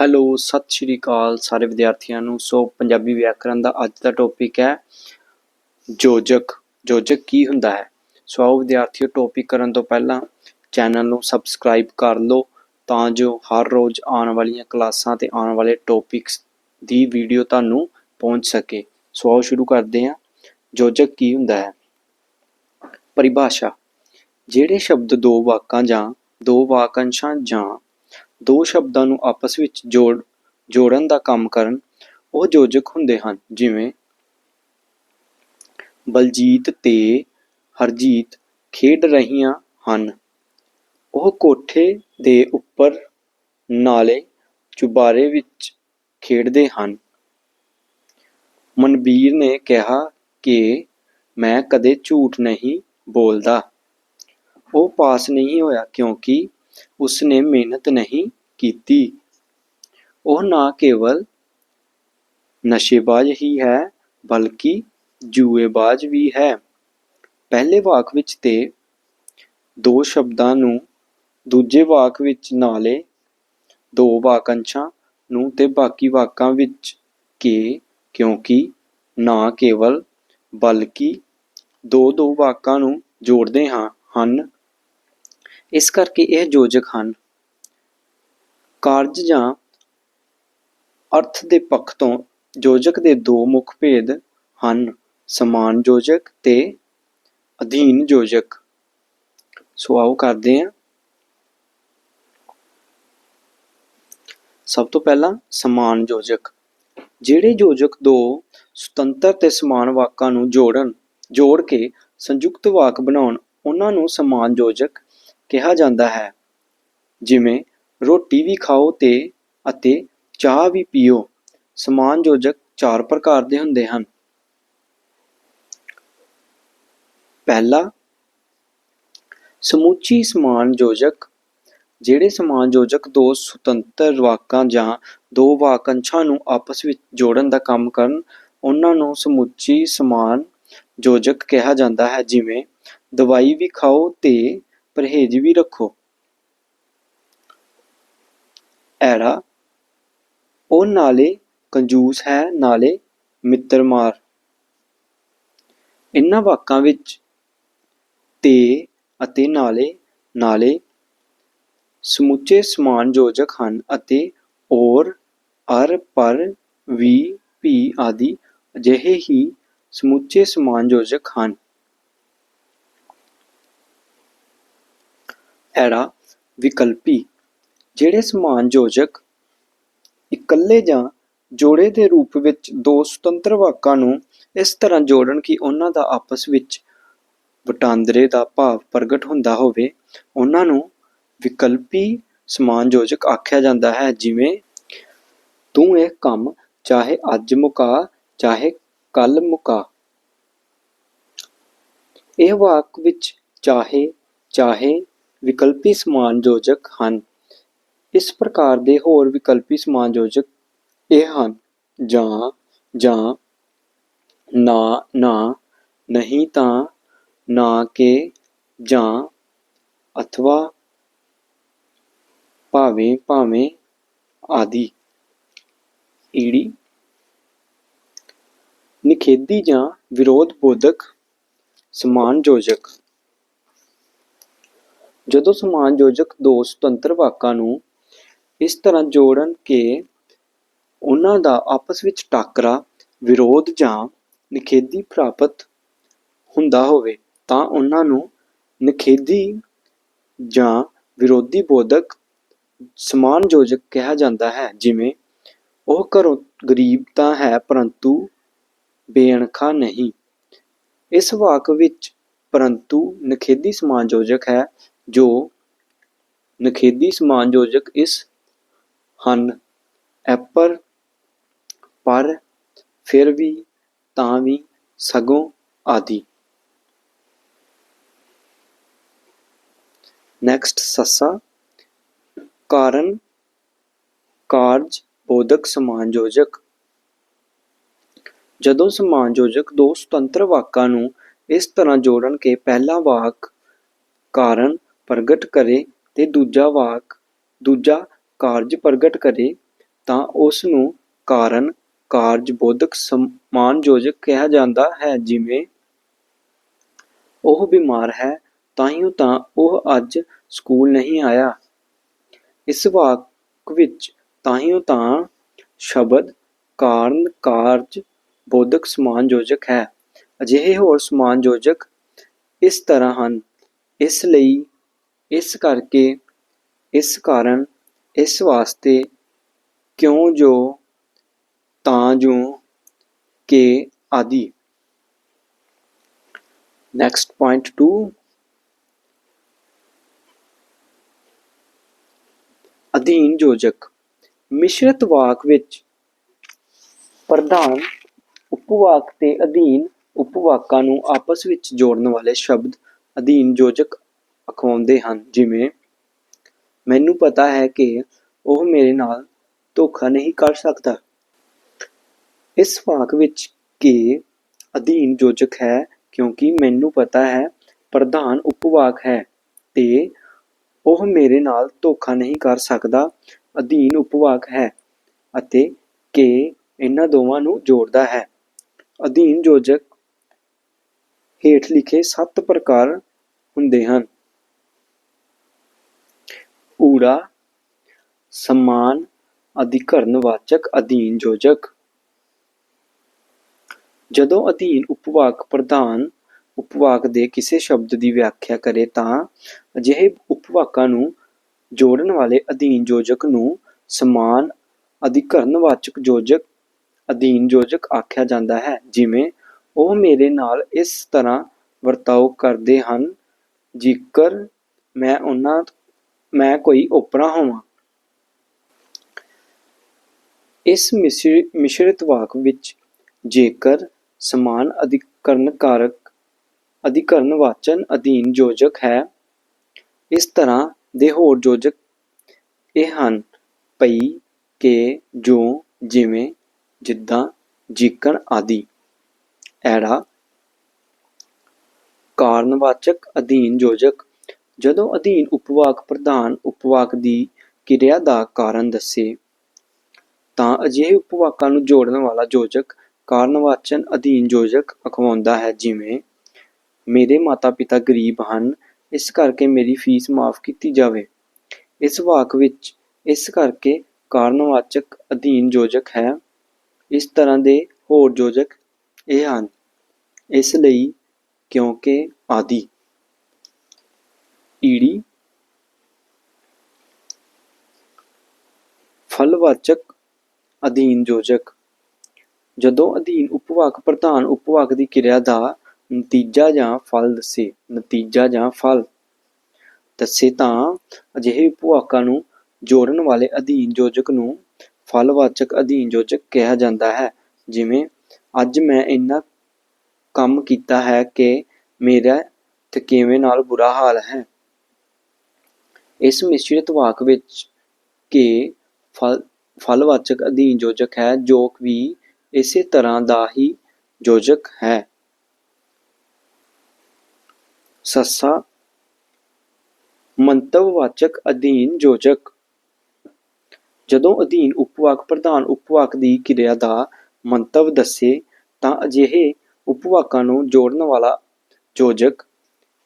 Hello ਸਤਿ ਸ਼੍ਰੀ ਅਕਾਲ ਸਾਰੇ ਵਿਦਿਆਰਥੀਆਂ ਨੂੰ। ਸੋ ਪੰਜਾਬੀ ਵਿਆਕਰਣ ਦਾ ਅੱਜ ਦਾ ਟੌਪਿਕ ਹੈ ਯੋਜਕ ਯੋਜਕ ਕੀ ਹੁੰਦਾ ਹੈ? ਸੋ ਆਓ ਵਿਦਿਆਰਥੀਓ ਟੌਪਿਕ ਕਰਨ ਤੋਂ ਪਹਿਲਾਂ ਚੈਨਲ ਨੂੰ ਸਬਸਕ੍ਰਾਈਬ ਕਰ ਲਓ ਤਾਂ ਜੋ ਹਰ ਰੋਜ਼ ਆਉਣ ਵਾਲੀਆਂ ਕਲਾਸਾਂ ਤੇ ਆਉਣ ਵਾਲੇ ਟੌਪਿਕਸ ਦੀ ਵੀਡੀਓ ਤੁਹਾਨੂੰ ਪਹੁੰਚ ਸਕੇ। ਸੋ ਆਓ ਸ਼ੁਰੂ ਕਰਦੇ ਹਾਂ। ਯੋਜਕ ਕੀ ਹੁੰਦਾ ਹੈ? ਪਰਿਭਾਸ਼ਾ। ਜਿਹੜੇ ਸ਼ਬਦ ਦੋ ਵਾਕਾਂ ਜਾਂ ਦੋ ਵਾਕਾਂਸ਼ਾਂ ਜਾਂ ਦੋ ਸ਼ਬਦਾਂ ਨੂੰ ਆਪਸ ਵਿੱਚ ਜੋੜ, ਜੋੜਨ ਦਾ ਕੰਮ ਕਰਨ, ਉਹ ਯੋਜਕ ਹੁੰਦੇ ਹਨ, ਜਿਵੇਂ ਬਲਜੀਤ ਤੇ ਹਰਜੀਤ ਖੇਡ ਰਹੀਆਂ ਹਨ। ਉਹ ਕੋਠੇ ਦੇ ਉੱਪਰ ਨਾਲੇ ਚੁਬਾਰੇ ਵਿੱਚ ਖੇਡਦੇ ਹਨ। ਮਨਬੀਰ ਨੇ ਕਿਹਾ ਕਿ ਮੈਂ ਕਦੇ ਝੂਠ ਨਹੀਂ ਬੋਲਦਾ। ਉਹ ਪਾਸ ਨਹੀਂ ਹੋਇਆ ਕਿਉਂਕਿ ਉਸਨੇ ਮਿਹਨਤ ਨਹੀਂ ਕੀਤੀ। ਉਹ ਨਾ ਕੇਵਲ ਨਸ਼ੇਬਾਜ਼ ਹੀ ਹੈ, ਬਲਕਿ ਜੂਏਬਾਜ਼ ਵੀ ਹੈ। ਪਹਿਲੇ ਵਾਕ ਵਿੱਚ ਤੇ ਦੋ ਸ਼ਬਦਾਂ ਨੂੰ ਦੂਜੇ ਵਾਕ ਵਿੱਚ ਨਾਲੇ ਦੋ ਵਾਕੰਸ਼ਾਂ ਨੂੰ ਤੇ ਬਾਕੀ ਵਾਕਾਂ ਵਿੱਚ ਕੇ, ਕਿਉਂਕਿ ਨਾ ਕੇਵਲ ਬਲਕਿ ਦੋ ਦੋ ਵਾਕਾਂ ਨੂੰ ਜੋੜਦੇ ਹਾਂ, ਹਨ। ਇਸ ਕਰਕੇ ਇਹ ਯੋਜਕ ਹਨ। ਕਾਰਜ ਜਾਂ ਅਰਥ ਦੇ ਪੱਖ ਤੋਂ ਯੋਜਕ ਦੇ ਦੋ ਮੁੱਖ ਭੇਦ ਹਨ, ਸਮਾਨ ਯੋਜਕ ਤੇ ਅਧੀਨ ਯੋਜਕ। ਸੋ ਆਓ ਕਰਦੇ ਹਾਂ। ਸਭ ਤੋਂ ਪਹਿਲਾਂ ਸਮਾਨ ਯੋਜਕ। ਜਿਹੜੇ ਯੋਜਕ ਦੋ ਸੁਤੰਤਰ ਤੇ ਸਮਾਨ ਵਾਕਾਂ ਨੂੰ ਜੋੜਨ, ਜੋੜ ਕੇ ਸੰਯੁਕਤ ਵਾਕ ਬਣਾਉਣ, ਉਹਨਾਂ ਨੂੰ ਸਮਾਨ ਯੋਜਕ ਕਿਹਾ ਜਾਂਦਾ ਹੈ। ਜਿਵੇਂ ਰੋਟੀ ਵੀ ਖਾਓ ਤੇ ਅਤੇ ਚਾਹ ਵੀ ਪੀਓ। ਸਮਾਨ ਯੋਜਕ ਚਾਰ ਪ੍ਰਕਾਰ ਦੇ ਹੁੰਦੇ ਹਨ। ਪਹਿਲਾ, ਸਮੁੱਚੀ ਸਮਾਨ ਯੋਜਕ, ਜਿਹੜੇ ਸਮਾਨ ਯੋਜਕ ਦੋ ਸੁਤੰਤਰ ਵਾਕਾਂ ਜਾਂ ਦੋ ਵਾਕ ਅੰਸ਼ਾਂ ਨੂੰ ਆਪਸ ਵਿੱਚ ਜੋੜਨ ਦਾ ਕੰਮ ਕਰਨ, ਉਹਨਾਂ ਨੂੰ ਸਮੁੱਚੀ ਸਮਾਨ ਯੋਜਕ ਕਿਹਾ ਜਾਂਦਾ ਹੈ, ਜਿਵੇਂ ਦਵਾਈ ਵੀ ਖਾਓ ਤੇ ਪਰਹੇਜ਼ ਵੀ ਰੱਖੋ। ਐੜਾ ਉਹ ਨਾਲੇ ਕੰਜੂਸ ਹੈ, ਨਾਲੇ ਮਿੱਤਰ ਮਾਰ ਇਨ੍ਹਾਂ ਵਾਕਾਂ ਵਿੱਚ ਤੇ ਅਤੇ ਨਾਲੇ ਨਾਲੇ ਸਮੁੱਚੇ ਸਮਾਨ ਯੋਜਕ ਹਨ ਅਤੇ ਔਰ, ਅਰ, ਪਰ, ਵੀ ਵੀ ਆਦਿ ਅਜਿਹੇ ਹੀ ਸਮੁੱਚੇ ਸਮਾਨ ਯੋਜਕ ਹਨ। ਐੜਾ ਵਿਕਲਪੀ ਜਿਹੜੇ ਸਮਾਨ ਯੋਜਕ ਇਕੱਲੇ ਜਾਂ ਜੋੜੇ ਦੇ ਰੂਪ ਵਿੱਚ ਦੋ ਸੁਤੰਤਰ ਵਾਕਾਂ ਨੂੰ ਇਸ ਤਰ੍ਹਾਂ ਜੋੜਨ ਕਿ ਉਹਨਾਂ ਦਾ ਆਪਸ ਵਿੱਚ ਵਟਾਂਦਰੇ ਦਾ ਭਾਵ ਪ੍ਰਗਟ ਹੁੰਦਾ ਹੋਵੇ, ਉਹਨਾਂ ਨੂੰ ਵਿਕਲਪੀ ਸਮਾਨ ਯੋਜਕ ਆਖਿਆ ਜਾਂਦਾ ਹੈ, ਜਿਵੇਂ, ਤੂੰ ਇਹ ਕੰਮ ਚਾਹੇ ਅੱਜ ਮੁਕਾ, ਚਾਹੇ ਕੱਲ ਮੁਕਾ। ਇਹ ਵਾਕ ਵਿੱਚ ਚਾਹੇ ਚਾਹੇ ਵਿਕਲਪੀ ਸਮਾਨ ਯੋਜਕ ਹਨ। ਇਸ ਪ੍ਰਕਾਰ ਦੇ ਹੋਰ ਵਿਕਲਪੀ ਸਮਾਨ ਇਹ ਹਨ। ਜਾਂ ਜਾਂ, ਨਾ ਨਾ, ਨਹੀਂ ਤਾਂ, ਨਾ ਕੇ, ਜਾਂ, ਅਥਵਾ, ਭਾਵੇਂ ਭਾਵੇਂ, ਆਦਿ। ਈੜੀ। ਨਿਖੇਧੀ ਜਾਂ ਵਿਰੋਧ ਬੋਧਕ ਸਮਾਨ ਯੋਜਕ ਜਦੋਂ ਸਮਾਨ ਯੋਜਕ ਦੋ ਸੁਤੰਤਰ ਵਾਕਾਂ ਨੂੰ ਇਸ ਤਰ੍ਹਾਂ ਜੋੜਨ ਕਿ ਉਹਨਾਂ ਦਾ ਆਪਸ ਵਿੱਚ ਟਾਕਰਾ, ਵਿਰੋਧ ਜਾਂ ਨਿਖੇਧੀ ਪ੍ਰਾਪਤ ਹੁੰਦਾ ਹੋਵੇ, ਤਾਂ ਉਹਨਾਂ ਨੂੰ ਨਿਖੇਧੀ ਜਾਂ ਵਿਰੋਧੀ ਬੋਧਕ ਸਮਾਨ ਯੋਜਕ ਕਿਹਾ ਜਾਂਦਾ ਹੈ। ਜਿਵੇਂ, ਉਹ ਘਰੋਂ ਗਰੀਬ ਤਾਂ ਹੈ, ਪਰੰਤੂ ਬੇਅਣਖਾ ਨਹੀਂ। ਇਸ ਵਾਕ ਵਿੱਚ ਪਰੰਤੂ ਨਿਖੇਧੀ ਸਮਾਨ ਯੋਜਕ ਹੈ, ਜੋ ਨਿਖੇਧੀ ਸਮਾਨ ਯੋਜਕ ਇਸ ਹਨ। ਐਪਰ ਪਰ ਫਿਰ ਵੀ ਤਾਂ ਵੀ ਸਗੋਂ ਆਦਿ। ਨੈਕਸਟ ਸੱਸਾ, ਕਾਰਨ, ਕਾਰਜ, ਬੋਧਕ, ਸਮਾਨਯੋਜਕ। ਜਦੋਂ ਸਮਾਨਯੋਜਕ ਦੋ ਸੁਤੰਤਰ ਵਾਕਾਂ ਨੂੰ ਇਸ ਤਰ੍ਹਾਂ ਜੋੜਨ ਕੇ ਪਹਿਲਾ ਵਾਕ ਕਾਰਨ ਪ੍ਰਗਟ ਕਰੇ ਤੇ ਦੂਜਾ ਵਾਕ, ਦੂਜਾ ਕਾਰਜ ਪ੍ਰਗਟ ਕਰੇ, ਤਾਂ ਉਸ ਨੂੰ ਕਾਰਨ ਕਾਰਜ ਬੋਧਕ ਸਮਾਨਯੋਜਕ ਕਿਹਾ ਜਾਂਦਾ ਹੈ, ਜਿਵੇਂ ਉਹ ਬਿਮਾਰ ਹੈ, ਤਾਂਹੀਓ ਤਾਂ ਉਹ ਅੱਜ ਸਕੂਲ ਨਹੀਂ ਆਇਆ। ਇਸ ਵਾਕ ਵਿੱਚ ਤਾਂਹੀਓ ਤਾਂ ਸ਼ਬਦ ਕਾਰਨ ਕਾਰਜ ਬੋਧਕ ਸਮਾਨਯੋਜਕ ਹੈ। ਅਜਿਹੇ ਹੋਰ ਸਮਾਨਯੋਜਕ ਇਸ ਤਰ੍ਹਾਂ ਹਨ। ਇਸ ਲਈ ਇਸ ਕਰਕੇ ਇਸ ਕਾਰਨ ਇਸ ਵਾਸਤੇ ਕਿਉਂ ਜੋ ਤਾਂ ਜੋ ਕਿ ਆਦਿ। ਨੈਕਸਟ ਪੁਆਇੰਟ 2 ਅਧੀਨ ਯੋਜਕ। ਮਿਸ਼ਰਤ ਵਾਕ ਵਿੱਚ ਪ੍ਰਧਾਨ ਉਪਵਾਕ ਤੇ ਅਧੀਨ ਉਪਵਾਕਾਂ ਨੂੰ ਆਪਸ ਵਿੱਚ ਜੋੜਨ ਵਾਲੇ ਸ਼ਬਦ ਅਧੀਨ ਯੋਜਕ ਅਖਵਾਉਂਦੇ ਹਨ, ਜਿਵੇਂ ਮੈਨੂੰ ਪਤਾ ਹੈ ਕਿ ਉਹ ਮੇਰੇ ਨਾਲ ਧੋਖਾ ਨਹੀਂ ਕਰ ਸਕਦਾ। ਇਸ ਵਾਕ ਵਿੱਚ ਕਿ ਅਧੀਨ ਯੋਜਕ ਹੈ, ਕਿਉਂਕਿ ਮੈਨੂੰ ਪਤਾ ਹੈ, ਪ੍ਰਧਾਨ ਉਪਵਾਕ ਹੈ ਤੇ ਉਹ ਮੇਰੇ ਨਾਲ ਧੋਖਾ ਨਹੀਂ ਕਰ ਸਕਦਾ, ਅਧੀਨ ਉਪਵਾਕ ਹੈ ਅਤੇ ਕਿ ਇਹਨਾਂ ਦੋਵਾਂ ਨੂੰ ਜੋੜਦਾ ਹੈ। ਅਧੀਨ ਯੋਜਕ ਹੇਠ ਲਿਖੇ ਸੱਤ ਪ੍ਰਕਾਰ ਹੁੰਦੇ ਹਨ। ਊੜਾ ਸਮਾਨ ਅਧਿਕਰਨਵਾਚਕ ਅਧੀਨ ਯੋਜਕ। ਜਦੋਂ ਅਧੀਨ ਉਪਵਾਕ ਪ੍ਰਧਾਨ ਉਪਵਾਕ ਦੇ ਕਿਸੇ ਸ਼ਬਦ ਦੀ ਵਿਆਖਿਆ ਕਰੇ ਤਾਂ ਅਜਿਹੇ ਉਪਵਾਕਾਂ ਨੂੰ ਜੋੜਨ ਵਾਲੇ ਅਧੀਨ ਯੋਜਕ ਨੂੰ ਸਮਾਨ ਅਧਿਕਰਨਵਾਚਕ ਯੋਜਕ, ਅਧੀਨ ਯੋਜਕ ਆਖਿਆ ਜਾਂਦਾ ਹੈ। ਜਿਵੇਂ ਉਹ ਮੇਰੇ ਨਾਲ ਇਸ ਤਰ੍ਹਾਂ ਵਰਤਾਓ ਕਰਦੇ ਹਨ, ਜੇਕਰ ਮੈਂ ਉਹਨਾਂ ਮੈਂ ਕੋਈ ਓਪਰਾ ਹੋਵਾਂ। ਇਸ ਮਿਸ਼ਰ- ਮਿਸ਼ਰਿਤ ਵਾਕ ਵਿੱਚ ਜੇਕਰ ਸਮਾਨ ਅਧਿਕਰਨ ਕਾਰਕ, ਅਧਿਕਰਨ ਵਾਚਨ ਅਧੀਨ ਯੋਜਕ ਹੈ, ਇਸ ਤਰ੍ਹਾਂ ਦੇ ਹੋਰ ਯੋਜਕ ਇਹ ਹਨ ਪਈ ਕਿ, ਜੋ, ਜਿਵੇਂ, ਜਿੱਦਾਂ, ਜੀਕਣ ਆਦਿ। ਐੜਾ ਕਾਰਨਵਾਚਕ ਅਧੀਨ ਯੋਜਕ ਜਦੋਂ ਅਧੀਨ ਉਪਵਾਕ ਪ੍ਰਧਾਨ ਉਪਵਾਕ ਦੀ ਕਿਰਿਆ ਦਾ ਕਾਰਨ ਦੱਸੇ, ਤਾਂ ਅਜਿਹੇ ਉਪਵਾਕਾਂ ਨੂੰ ਜੋੜਨ ਵਾਲਾ ਯੋਜਕ ਕਾਰਨਵਾਚਨ ਅਧੀਨ ਯੋਜਕ ਅਖਵਾਉਂਦਾ ਹੈ, ਜਿਵੇਂ, ਮੇਰੇ ਮਾਤਾ-ਪਿਤਾ ਗਰੀਬ ਹਨ, ਇਸ ਕਰਕੇ ਮੇਰੀ ਫੀਸ ਮਾਫ ਕੀਤੀ ਜਾਵੇ। ਇਸ ਵਾਕ ਵਿੱਚ ਇਸ ਕਰਕੇ ਕਾਰਨਵਾਚਕ ਅਧੀਨ ਯੋਜਕ ਹੈ। ਇਸ ਤਰ੍ਹਾਂ ਦੇ ਹੋਰ ਯੋਜਕ ਇਹ ਹਨ। ਇਸ ਲਈ ਕਿਉਂਕਿ ਆਦਿ। ਈੜੀ। ਫਲਵਾਚਕ ਅਧੀਨ ਯੋਜਕ। ਜਦੋਂ ਅਧੀਨ ਉਪਵਾਕ ਪ੍ਰਧਾਨ ਉਪਵਾਕ ਦੀ ਕਿਰਿਆ ਦਾ ਨਤੀਜਾ ਜਾਂ ਫਲ ਦੱਸੇ, ਨਤੀਜਾ ਜਾਂ ਫਲ ਦੱਸੇ ਤਾਂ ਅਜਿਹੇ ਉਪਵਾਕਾਂ ਨੂੰ ਜੋੜਨ ਵਾਲੇ ਅਧੀਨ ਯੋਜਕ ਨੂੰ ਫਲਵਾਚਕ ਅਧੀਨ ਯੋਜਕ ਕਿਹਾ ਜਾਂਦਾ ਹੈ। ਜਿਵੇਂ, ਅੱਜ ਮੈਂ ਇੰਨਾ ਕੰਮ ਕੀਤਾ ਹੈ ਕਿ ਮੇਰਾ ਥਕੇਵੇਂ ਨਾਲ ਬੁਰਾ ਹਾਲ ਹੈ। ਇਸ ਮਿਸ਼ਰਿਤ ਵਾਕ ਵਿੱਚ ਕਿ ਫਲ, ਫਲਵਾਚਕ ਅਧੀਨ ਯੋਜਕ ਹੈ, ਜੋ ਵੀ ਇਸੇ ਤਰ੍ਹਾਂ ਦਾ ਹੀ ਯੋਜਕ ਹੈ। ਸੱਸਾ, ਮੰਤਵਵਾਚਕ ਅਧੀਨ ਯੋਜਕ। ਜਦੋਂ ਅਧੀਨ ਉਪਵਾਕ, ਪ੍ਰਧਾਨ ਉਪਵਾਕ ਦੀ ਕਿਰਿਆ ਦਾ ਮੰਤਵ ਦੱਸੇ, ਤਾਂ ਅਜਿਹੇ ਉਪਵਾਕਾਂ ਨੂੰ ਜੋੜਨ ਵਾਲਾ ਯੋਜਕ,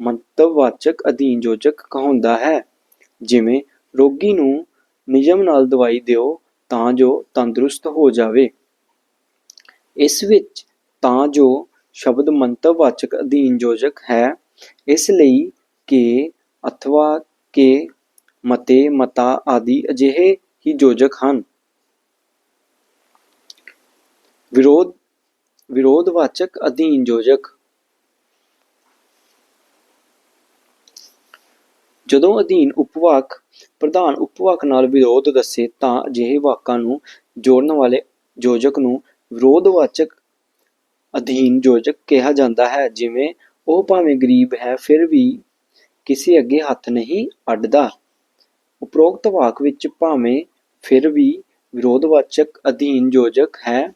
ਮੰਤਵਵਾਚਕ ਅਧੀਨ ਯੋਜਕ ਕਹਾਉਂਦਾ ਹੈ। ਜਿਵੇਂ ਰੋਗੀ ਨੂੰ ਨਿਯਮ ਨਾਲ ਦਵਾਈ ਦਿਓ ਤਾਂ ਜੋ ਤੰਦਰੁਸਤ ਹੋ ਜਾਵੇ। ਇਸ ਵਿੱਚ ਤਾਂ ਜੋ ਸ਼ਬਦ ਮੰਤਵਵਾਚਕ ਅਧੀਨ ਯੋਜਕ ਹੈ। ਇਸ ਲਈ ਕਿ, ਅਥਵਾ ਕੇ, ਮਤੇ, ਮਤਾ ਆਦਿ ਅਜਿਹੇ ਹੀ ਯੋਜਕ ਹਨ। ਵਿਰੋਧ ਵਿਰੋਧਵਾਚਕ ਅਧੀਨ ਯੋਜਕ ਜਦੋਂ ਅਧੀਨ ਉਪਵਾਕ, ਪ੍ਰਧਾਨ ਉਪਵਾਕ ਨਾਲ ਵਿਰੋਧ ਦੱਸੇ ਤਾਂ ਅਜਿਹੇ ਵਾਕਾਂ ਨੂੰ ਜੋੜਨ ਵਾਲੇ ਯੋਜਕ ਨੂੰ ਵਿਰੋਧਵਾਚਕ ਅਧੀਨ ਯੋਜਕ ਕਿਹਾ ਜਾਂਦਾ ਹੈ। ਜਿਵੇਂ, ਉਹ ਭਾਵੇਂ ਗਰੀਬ ਹੈ, ਫਿਰ ਵੀ ਕਿਸੇ ਅੱਗੇ ਹੱਥ ਨਹੀਂ ਅੱਡਦਾ। ਉਪਰੋਕਤ ਵਾਕ ਵਿੱਚ ਭਾਵੇਂ ਫਿਰ ਵੀ ਵਿਰੋਧਵਾਚਕ ਅਧੀਨ ਯੋਜਕ ਹੈ,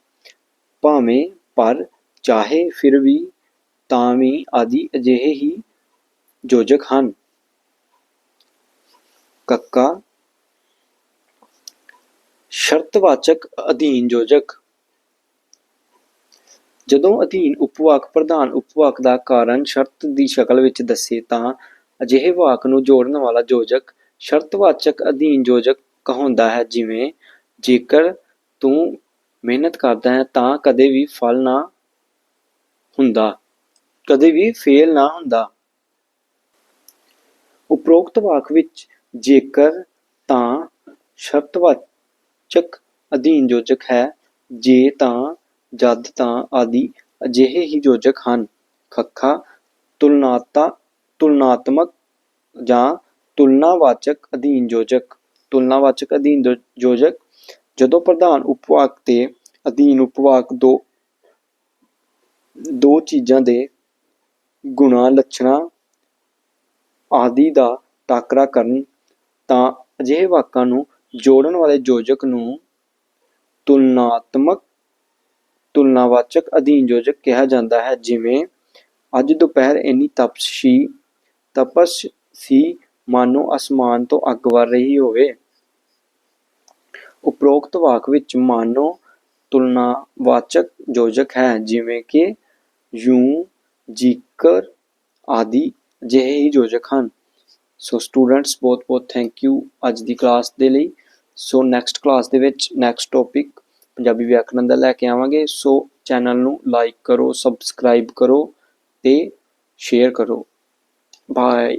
ਭਾਵੇਂ ਪਰ ਚਾਹੇ ਫਿਰ ਵੀ, ਤਾਂ ਵੀ ਆਦਿ ਅਜਿਹੇ ਹੀ ਯੋਜਕ ਹਨ। ਕੱਕਾ। ਸ਼ਰਤਵਾਚਕ ਅਧੀਨ ਯੋਜਕ। ਜਦੋਂ ਅਧੀਨ ਉਪਵਾਕ ਪ੍ਰਧਾਨ ਉਪਵਾਕ ਦਾ ਕਾਰਨ ਸ਼ਰਤ ਦੀ ਸ਼ਕਲ ਵਿੱਚ ਦੱਸੇ ਤਾਂ ਅਜਿਹੇ ਵਾਕ ਨੂੰ ਜੋੜਨ ਵਾਲਾ ਯੋਜਕ ਸ਼ਰਤਵਾਚਕ ਅਧੀਨ ਯੋਜਕ ਕਹਾਉਂਦਾ ਹੈ ਜਿਵੇਂ, ਜੇਕਰ ਤੂੰ ਮਿਹਨਤ ਕਰਦਾ ਹੈ ਤਾਂ ਕਦੇ ਵੀ ਫਲ ਨਾ ਹੁੰਦਾ, ਕਦੇ ਵੀ ਫੇਲ ਨਾ ਹੁੰਦਾ। ਉਪਰੋਕਤ ਵਾਕ ਵਿੱਚ ਜੇਕਰ ਤਾਂ ਸ਼ਰਤਵਾਚਕ ਅਧੀਨ ਯੋਜਕ ਹੈ, ਜੇ ਤਾਂ ਜਦ ਤਾਂ ਆਦਿ ਅਜਿਹੇ ਹੀ ਯੋਜਕ ਹਨ। ਖੱਖਾ ਤੁਲਨਾਤਾ, ਤੁਲਨਾਤਮਕ ਜਾਂ ਤੁਲਨਾਵਾਚਕ ਅਧੀਨ ਯੋਜਕ। ਤੁਲਨਾਵਾਚਕ ਅਧੀਨ ਯੋ- ਯੋਜਕ ਜਦੋਂ ਪ੍ਰਧਾਨ ਉਪਵਾਕ ਤੇ ਅਧੀਨ ਉਪਵਾਕ ਦੋ ਦੋ ਚੀਜ਼ਾਂ ਦੇ ਗੁਣਾ, ਲੱਛਣਾਂ ਆਦਿ ਦਾ ਟਾਕਰਾ ਕਰਨ ਤਾਂ ਅਜਿਹੇ ਵਾਕਾਂ ਨੂੰ ਜੋੜਨ ਵਾਲੇ ਯੋਜਕ ਨੂੰ ਤੁਲਨਾਤਮਕ, ਤੁਲਨਾਵਾਚਕ ਅਧੀਨ ਯੋਜਕ ਕਿਹਾ ਜਾਂਦਾ ਹੈ, ਜਿਵੇਂ ਅੱਜ ਦੁਪਹਿਰ ਇੰਨੀ ਤਪਸ਼ੀ, ਤਪਸ਼ ਸੀ, ਮਾਨੋ ਅਸਮਾਨ ਤੋਂ ਅੱਗ ਵਰ ਰਹੀ ਹੋਵੇ। ਉਪਰੋਕਤ ਵਾਕ ਵਿੱਚ ਮਾਨੋ ਤੁਲਨਾਵਾਚਕ ਯੋਜਕ ਹੈ, ਜਿਵੇਂ ਕਿ ਯੂੰ, ਜੀਕਰ ਆਦਿ ਜਿਹੇ ਹੀ ਯੋਜਕ ਹਨ। ਸੋ ਸਟੂਡੈਂਟਸ ਬਹੁਤ ਬਹੁਤ ਥੈਂਕ ਯੂ ਅੱਜ ਦੀ ਕਲਾਸ ਦੇ ਲਈ। ਸੋ ਨੈਕਸਟ ਕਲਾਸ ਦੇ ਵਿੱਚ ਨੈਕਸਟ ਟੌਪਿਕ ਪੰਜਾਬੀ ਵਿਆਕਰਣ ਦਾ ਲੈ ਕੇ ਆਵਾਂਗੇ। ਸੋ ਚੈਨਲ ਨੂੰ ਲਾਈਕ ਕਰੋ ਸਬਸਕ੍ਰਾਈਬ ਕਰੋ ਤੇ ਸ਼ੇਅਰ ਕਰੋ। ਬਾਏ